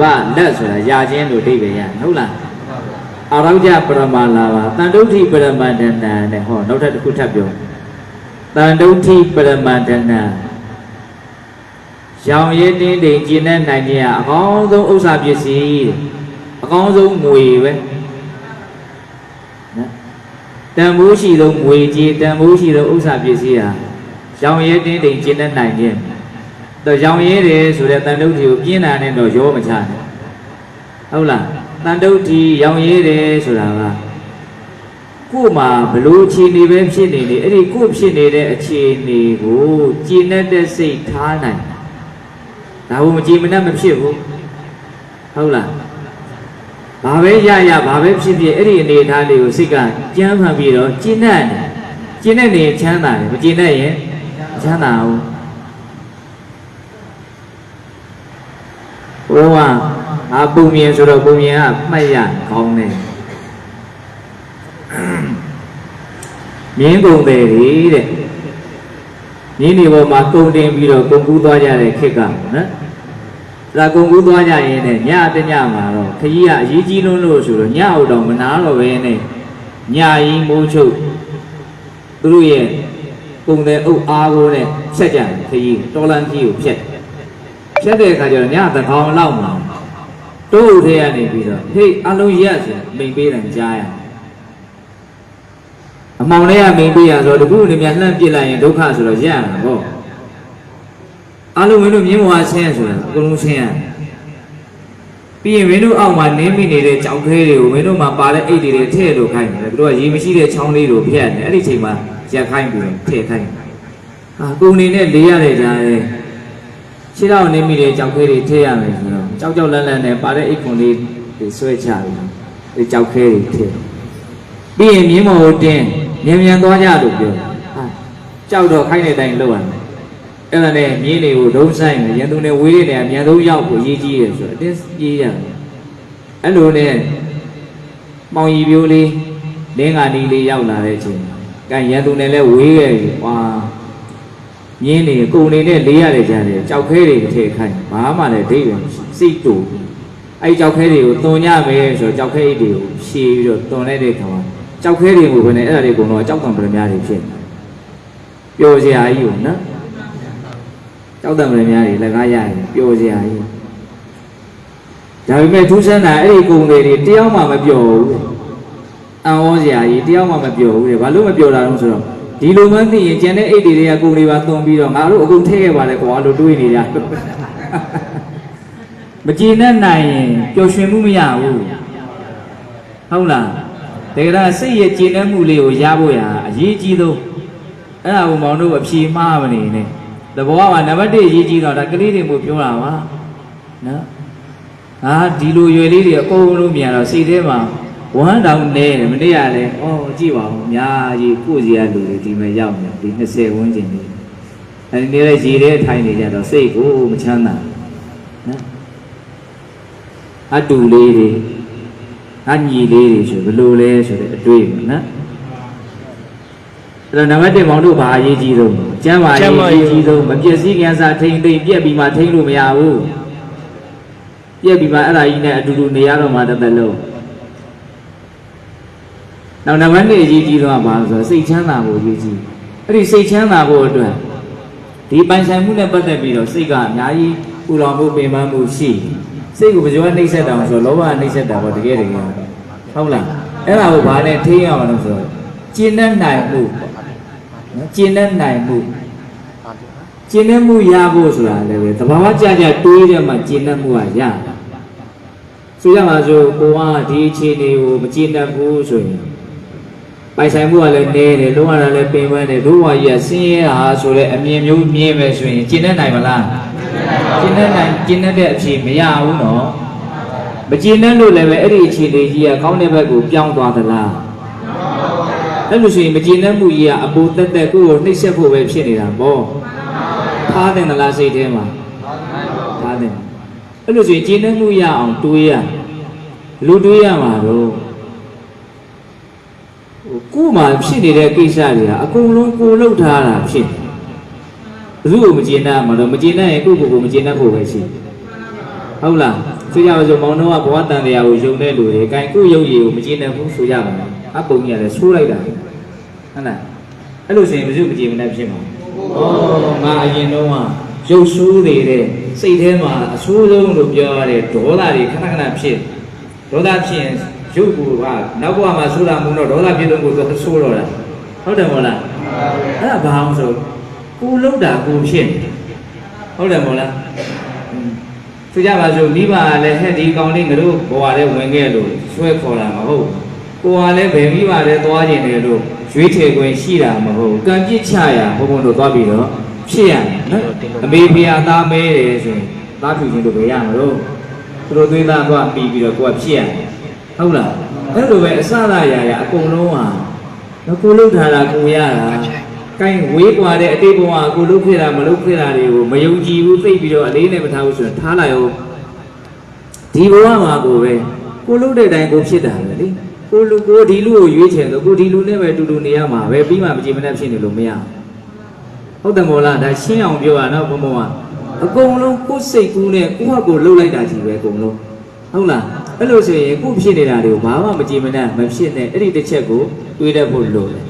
ဗလက်ဆိုတာယာချင်းလို့အဓိပ္ပာယ်ရဟုတ်လားအာရောကြပရမလာပါတန်တုဋ္ဌိပရမန္တနာနဲ့ဟောနောက်ထပ်တစ်ခုထပ်ပြောတန်တုဋ္ဌိပရမန္တနာရောင်ရည်တင်းတိမ်ကျင်တဲ့နိုင်ခြင်းကအကောင်းဆုံးဥစ္စာပစ္စည်းတဲ့အကောင်းဆုံးငွေပဲနော်တန်ဖိုးရှိဆုံးငွေကြီးတန်ဖိုးရှိဆုံးဥစ္စာပစ္စည်းဟာရောင်ရည်တင်းတိမ်ကျင်တဲ့နိုင်ခြင်း တော့ရောင်ရည်တယ်ဆိုတဲ့တန်တုဋ္ဌိကိုပြင်းတာနဲ့တော့ရောမချနဲ့ဟုတ်လားတန်တုဋ္ဌိရောင်ရည်တယ်ဆိုတာကကို့မှာဘလို့အခြေအနေပဲဖြစ်နေနေအဲ့ဒီကို့ဖြစ်နေတဲ့အခြေအနေကိုကျင့်တဲ့စိတ်ထားနိုင်ဒါဘုံမကြည်မနှက်မဖြစ်ဘူးဟုတ်လားဘာပဲရရဘာပဲဖြစ်ဖြစ်အဲ့ဒီအနေအထားလေးကိုစိတ်ကကြမ်းဖန်ပြီးတော့ကျင့်တတ်တယ်ကျင့်တဲ့နေချမ်းသာတယ်မကျင့်တတ်ရင်မချမ်းသာဘူး ဘုရားအာပုံမြင်ဆိုတော့ပုံမြင်ကမှတ်ရကောင်းတယ်မြင်းကုန်တယ်တဲ့မြင်းဒီပေါ်မှာကုံတင်ပြီးတော့ကုံကူးသွားကြတဲ့ခေတ်ကနော်ဒါကုံကူးသွားကြရင်ねညတညမှာတော့ခကြီးကအရေးကြီးလုံးလို့ဆိုတော့ညအောင်တော့မနာတော့ပဲနဲ့ညရင်မိုးချုပ်သူတို့ရဲ့ကုံတဲ့အုပ်အားကိုနဲ့ဖြတ်ကြတယ်ခကြီးတော်လန်ကြီးကိုဖြတ် ဖြတ်တဲ့အခါကျတော့ညသကောင်လောက်မှာတိုးထဲကနေပြီးတော့ဟေးအလုံးရက်ဆိုမိန်ပေးတယ်ကြားရတယ်အမောင်လေးကမိန်ပေးရဆိုတော့တခုနေမြလှမ်းပြစ်လိုက်ရင်ဒုက္ခဆိုတော့ရက်ရမှာပေါ့အလုံးမင်းတို့မြင်းဘဝဆင်းဆိုတာအကုန်လုံးဆင်းရတယ်ပြီးရင်မင်းတို့အောက်မှာနင်းမိနေတဲ့ကြောက်ခဲတွေကိုမင်းတို့မှာပါတဲ့အိတ်တွေထည့်လို့ခိုင်းတယ်သူတို့ကရေမရှိတဲ့ချောင်းလေးကိုဖျက်တယ်အဲ့ဒီချိန်မှာရက်ခိုင်းပြီးတော့ထည့်ခိုင်းတယ်အာကုံနေနဲ့လေးရတဲ့ကြားတဲ့ ခြေထောက်နင်းမိတဲ့ကြောက်ခဲတွေထည့်ရမယ်ဆိုတော့ကြောက်ကြောက်လန့်လန့်နဲ့ပါတဲ့အိတ်ခွန်လေးတွေဆွဲချပြီးဒီကြောက်ခဲတွေထည့်ပြီးရင်မြင်းမော်ကိုတင်းမြန်မြန်သွားကြလို့ပြောဟာကြောက်တော့ခိုင်းတဲ့အတိုင်းလုပ်ရတယ်အဲ့ဒါနဲ့မြင်းတွေကိုဒုံးဆိုင်ရန်သူနဲ့ဝေးနေတဲ့အမြန်ဆုံးရောက်ဖို့အရေးကြီးတယ်ဆိုတော့အတင်းပြေးရတယ်အဲ့လိုနဲ့မောင်ရီပြိုးလေးလင်းကနီလေးရောက်လာတဲ့အချိန်ကန်ရန်သူနဲ့လည်းဝေးခဲ့ပြီဟွာ မြင်းတွေကုံနေနဲ့လေးရတယ်ကြတယ်ကြောက်ခဲတွေထည့်ခိုင်းဘာမှလည်းဒိတ်ပဲစိတ်တူအဲ့ကြောက်ခဲတွေကိုတွန်ညမယ်ဆိုတော့ကြောက်ခဲအိတ်တွေကိုဖြေပြီးတော့တွန်လိုက်တဲ့ခါမှာကြောက်ခဲတွေကိုပဲနဲ့အဲ့ဒါတွေကတော့ကြောက်တံပရမများတွေဖြစ်ပျော်စရာကြီးကိုနော်ကြောက်တံပရမများတွေလက်ကားရရင်ပျော်စရာကြီးဒါပေမဲ့ထူးဆန်းတာအဲ့ဒီကုံတွေတယောက်မှမပျော်ဘူးအံ့ဩစရာကြီးတယောက်မှမပျော်ဘူးလေဘာလို့မပျော်တာလဲဆိုတော့ ဒီလိုမှသိရင်ကျန်တဲ့အိတ်တွေကကုံတွေပါသွန်ပြီးတော့ငါတို့အကုန်ထည့်ခဲ့ပါလေကွာလို့တွေးနေကြမကြည်နဲ့နိုင်ရင်ပျော်ရွှင်မှုမရဘူးဟုတ်လားတကယ်တော့စိတ်ရဲ့ကြည်နှံ့မှုလေးကိုရဖို့ရအရေးကြီးဆုံးအဲ့ဒါကိုမောင်တို့အဖြေမှားမနေနဲ့တဘောကနံပါတ်1အရေးကြီးတော့ဒါကလေးတွေမို့ပြောတာပါနော်ဟာဒီလိုရွယ်လေးတွေအကုန်လုံးမြန်တော့စိတ်ထဲမှာ ဝမ်းတောင်နေတယ်မနေ့ကလည်းဩကြည့်ပါဦးအများကြီးကိုယ့်စီရလူတွေဒီမှာရောက်နေဒီ20ဝန်းကျင်လေးအဲဒီနေ့လည်းရေထဲထိုင်နေကြတော့စိတ်ကိုမချမ်းသာနော်အတူလေးတွေအညီလေးတွေဆိုဘယ်လိုလဲဆိုတဲ့အတွေ့အကြုံနော်အဲ့တော့နံပါတ်1မောင်တို့ဘာအရေးကြီးဆုံးကျမ်းပါအရေးကြီးဆုံးမပြည့်စည်ကြံစာထိမ့်သိမ့်ပြက်ပြီးမှထိမ့်လို့မရဘူးပြက်ပြီးမှအဲ့ဒါကြီးနဲ့အတူတူနေရတော့မှတစ်သက်လုံး နောက်နံပါတ်2အရေးကြီးဆုံးကဘာလဲဆိုတော့စိတ်ချမ်းသာဖို့အရေးကြီးအဲ့ဒီစိတ်ချမ်းသာဖို့အတွက်ဒီပိုင်ဆိုင်မှုနဲ့ပတ်သက်ပြီးတော့စိတ်ကအများကြီးပူလောင်မှုပင်ပန်းမှုရှိစိတ်ကိုကြောနှိမ့်ဆက်တာဆိုတော့လောဘနှိမ့်ဆက်တာပေါ့တကယ်တကယ်ဟုတ်လားအဲ့ဒါကိုဘာနဲ့ထိန်းရအောင်လို့ဆိုတော့ကျင့်တဲ့နိုင်မှုပေါ့နော်ကျင့်တဲ့နိုင်မှုကျင့်တဲ့မှုရဖို့ဆိုတာလည်းပဲတဘာဝကြကြတွေးတဲ့မှာကျင့်တဲ့မှုကရတာဆိုရမှာဆိုကိုကဒီအခြေအနေကိုမကျင့်တတ်ဘူးဆိုရင် ပိုင်ဆိုင်မှုကလည်းနေတယ်လုံးဝလည်းပင်ပန်းတယ်တို့ဝါကြီးကဆင်းရဲတာဆိုတဲ့အမြင်မျိုးမြင်ပဲဆိုရင်ကျင့်တဲ့နိုင်မလားကျင့်တဲ့နိုင်ကျင့်တဲ့အဖြေမရဘူးနော်မကျင့်တဲ့လို့လည်းပဲအဲ့ဒီအခြေအနေကြီးကကောင်းတဲ့ဘက်ကိုပြောင်းသွားသလားအဲ့လိုဆိုရင်မကျင့်တဲ့မှုကြီးကအပူတက်တက်ကိုယ်ကိုနှိပ်စက်ဖို့ပဲဖြစ်နေတာပေါ့ထားတယ်သလားစိတ်ထဲမှာထားတယ်အဲ့လိုဆိုရင်ကျင့်တဲ့မှုရအောင်တွေးရလူတွေးရမှာတော့ ကိုယ်မှာဖြစ်နေတဲ့ကိစ္စတွေကအကုန်လုံးကိုလှုပ်ထားတာဖြစ်ဘယ်သူ့ကိုမကျေနပ်မှာတော့မကျေနပ်ရင်ကိုယ့်ကိုယ်ကိုမကျေနပ်ဖို့ပဲရှိဟုတ်လားဆိုကြပါစို့မောင်တော်ကဘဝတန်တရားကိုယုံတဲ့လူတွေအဲကိုယုံရည်ကိုမကျေနပ်ဘူးဆိုကြပါမယ်အပုံကြီးကလည်းဆိုးလိုက်တာဟုတ်လားအဲ့လိုဆိုရင်မစုမကြည်မနဲ့ဖြစ်မှာဩငါအရင်တော့ကရုပ်ဆိုးနေတဲ့စိတ်ထဲမှာအဆိုးဆုံးလို့ပြောရတဲ့ဒေါသတွေခဏခဏဖြစ်ဒေါသဖြစ်ရင် ရုပ်ကိုကနောက်ဘဝမှာဆိုးတာမဟုတ်တော့ဒေါသဖြစ်လို့ကိုယ်ဆိုးတော့တာဟုတ်တယ်မဟုတ်လားအဲ့ဒါဘာအောင်ဆိုကိုလှုပ်တာကိုဖြစ်နေဟုတ်တယ်မဟုတ်လားဆိုကြပါစို့မိဘကလည်းဟဲ့ဒီကောင်လေးငါတို့ဘဝထဲဝင်ခဲ့လို့ဆွဲခေါ်တာမဟုတ်ကိုကလည်းဘယ်မိဘလည်းသွားကျင်တယ်လို့ရွေးထည့်ခွင့်ရှိတာမဟုတ်ကံပြစ်ချရာဘုံဘုံတို့သွားပြီးတော့ဖြစ်ရမယ်နော်အမေဖေအသားမဲတယ်ဆိုရင်သားဖြူချင်းတို့ပဲရမှာတော့သူတို့သွေးသားသွားပြီးပြီးတော့ကိုကဖြစ်ရမယ် ဟုတ်လားအဲ့လိုပဲအစသာရာရာအကုန်လုံးဟာနော်ကိုလှုပ်ထားတာကိုရတာကိုင်းဝေးกว่าတဲ့အတိတ်ဘဝကကိုလှုပ်ခဲ့တာမလှုပ်ခဲ့တာတွေကိုမယုံကြည်ဘူးသိပြီးတော့အလေးနဲ့မထားဘူးဆိုရင်ထားလိုက်အောင် ဒီဘဝမှာကိုပဲကိုလုပ်တဲ့အတိုင်းကိုဖြစ်တာပဲလေကိုလူကိုဒီလူကိုရွေးချယ်တော့ကိုဒီလူနဲ့ပဲတူတူနေရမှာပဲပြီးမှမကြည်မနဲ့ဖြစ်နေလို့မရဘူးဟုတ်တယ်မို့လားဒါရှင်းအောင်ပြောရတော့ဘုံဘုံကအကုန်လုံးကိုယ်စိတ်ကူးနဲ့ကိုယ့်ဟာကိုယ်လှုပ်လိုက်တာကြီးပဲအကုန်လုံးဟုတ်လား အဲ့လိုဆိုရင်ကိုယ်ဖြစ်နေတာတွေကိုဘာမှမကြည်မနဲ့မဖြစ်နဲ့အဲ့ဒီတစ်ချက်ကိုတွေးတတ်ဖို့လိုတယ်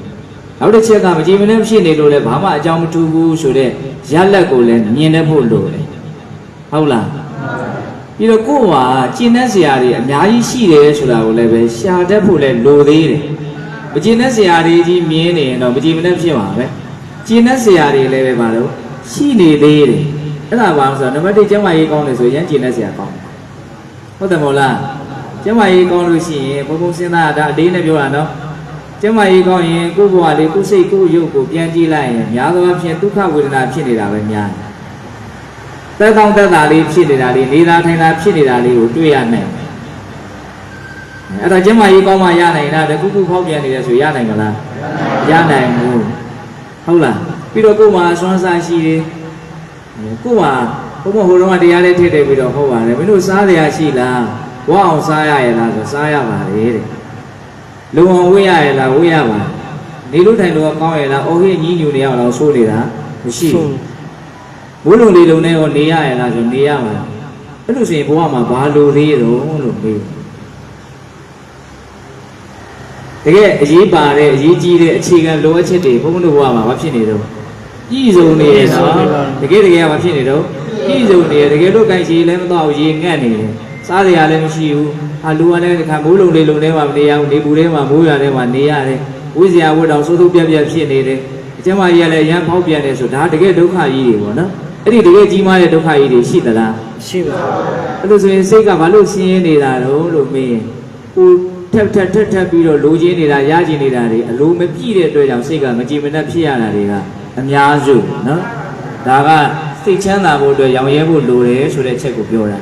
နောက်တစ်ချက်ကမကြည်မနဲ့ဖြစ်နေလို့လည်းဘာမှအကြောင်းမထူးဘူးဆိုတော့ရလက်ကိုလည်းမြင်တတ်ဖို့လိုတယ်ဟုတ်လားပြီးတော့ကိုယ့်ဟာကျင့်တဲ့ဆရာတွေအများကြီးရှိတယ်ဆိုတာကိုလည်းပဲရှာတတ်ဖို့လည်းလိုသေးတယ်။မကျင့်တဲ့ဆရာတွေကြီးမြင်နေရင်တော့မကြည်မနဲ့ဖြစ်မှာပဲ။ကျင့်တဲ့ဆရာတွေလည်းပဲပါတော့ရှိနေသေးတယ်။အဲ့ဒါပါလို့ဆိုတော့နံပါတ်1ကျမ်းမာရေးကောင်းတယ်ဆိုရင်ကျင့်တဲ့ဆရာကောင်းတယ်။ဟုတ်တယ်မဟုတ်လား။ ကျမ်းမာရေးကောင်းလို့ရှိရင်ဘုံဘုံစဉ်းစားတာအလေးနဲ့ပြောတာနော်။ကျမ်းမာရေးကောင်းရင်ကိုယ့်ဘဝလေးကိုယ်စိတ်ကိုယ်ရုပ်ကိုပြန်ကြည့်လိုက်ရင်များသောအားဖြင့်ဒုက္ခဝေဒနာဖြစ်နေတာပဲများတယ်။သက်ကောင်းသက်သာလေးဖြစ်နေတာလေးနေတာထိုင်တာဖြစ်နေတာလေးကိုတွေ့ရနိုင်တယ်။အဲ့ဒါကျမကြီးကောင်းမှရနိုင်တာတခုခုဖောက်ပြန်နေတယ်ဆိုရနိုင်မလား။ရနိုင်ဘူး။ဟုတ်လား။ပြီးတော့ကိုယ်မှာအစွမ်းစားရှိတယ်။ကိုယ်မှာဘုမဟိုတော့ကတရားလေးထည့်တယ်ပြီးတော့ဟုတ်ပါတယ်။မင်းတို့စားတရားရှိလား။ ဝအောင်စားရရဲ့လားဆိုစားရပါတယ်တဲ့။လုံအောင်ဝေးရရဲ့လားဝေးရပါ။နေလို့ထိုင်လို့ကောင်းရဲ့လား။အိုဟိညည်းညူနေရအောင်ဆိုးနေတာမရှိဘူး။ဘိုးလုံးလေးလုံးနဲ့ရောနေရရလားဆိုနေရမှာအဲ့လိုဆိုရင်ဘဝမှာဘာလိုသေးတော့လို့မေးတကယ်အရေးပါတဲ့အရေးကြီးတဲ့အခြေခံလိုအပ်ချက်တွေဘုန်းဘုန်းတို့ဘဝမှာမဖြစ်နေတော့ပြည်စုံနေရနော်တကယ်တကယ်ကမဖြစ်နေတော့ပြည်စုံနေရတကယ်လို့ကြိုက်ချီလည်းမတော့ရေငတ်နေတယ် စားစရာလည်းမရှိဘူးအလူကလည်းဒီခါမိုးလုံးလေးလုံးထဲမှာမနေရဘူးနေပူထဲမှာမိုးရွာထဲမှာနေရတယ်ဝိဇ္ဇာဝတ်တော်စိုးစိုးပြက်ပြက်ဖြစ်နေတယ်အကျမကြီးကလည်းရမ်းဖောက်ပြန်တယ်ဆိုဒါတကယ်ဒုက္ခကြီးတွေပေါ့နော်အဲ့ဒီတကယ်ကြီးမားတဲ့ဒုက္ခကြီးတွေရှိသလားရှိပါဘူးအဲ့လိုဆိုရင်စိတ်ကဘာလို့ဆင်းရဲနေတာတော့လို့မေးရင်ကိုထက်ထက်ထက်ထက်ပြီးတော့လိုချင်နေတာရချင်နေတာတွေအလိုမပြည့်တဲ့အတွက်ကြောင့်စိတ်ကမကြည်မနှက်ဖြစ်ရတာတွေကအများစုနော်ဒါကစိတ်ချမ်းသာဖို့အတွက်ရောင်ရဲဖို့လိုတယ်ဆိုတဲ့အချက်ကိုပြောတာ